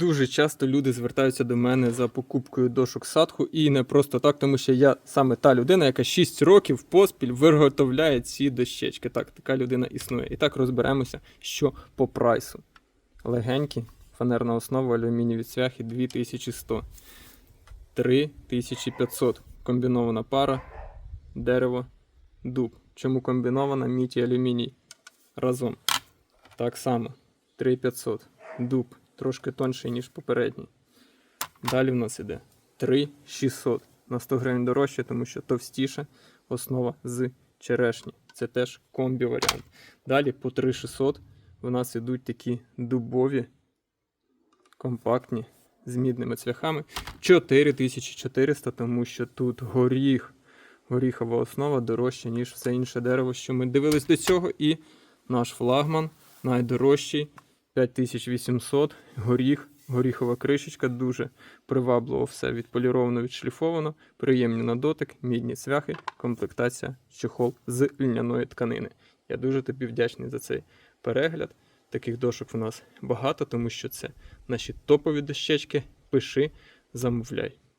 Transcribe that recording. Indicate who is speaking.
Speaker 1: Дуже часто люди звертаються до мене за покупкою дошок садху і не просто так, тому що я саме та людина, яка 6 років поспіль виготовляє ці дощечки. Так, така людина існує. І так розберемося, що по прайсу. Легенькі, фанерна основа, алюмінієві цвяхи 2100. 3500. Комбінована пара, дерево, дуб. Чому комбінована мідь і алюміній? Разом. Так само. 3500. Дуб трошки тонший, ніж попередній. Далі в нас іде 3600. На 100 гривень дорожче, тому що товстіша основа з черешні. Це теж комбі варіант. Далі по 3600 у нас ідуть такі дубові, компактні, з мідними цвяхами. 4400, тому що тут горіх, горіхова основа дорожча, ніж все інше дерево, що ми дивились до цього. І наш флагман найдорожчий 5800, горіх, горіхова кришечка, дуже привабливо все відполіровано, відшліфовано, приємні на дотик, мідні цвяхи, комплектація, чехол з льняної тканини. Я дуже тобі вдячний за цей перегляд. Таких дошок у нас багато, тому що це наші топові дощечки. Пиши, замовляй.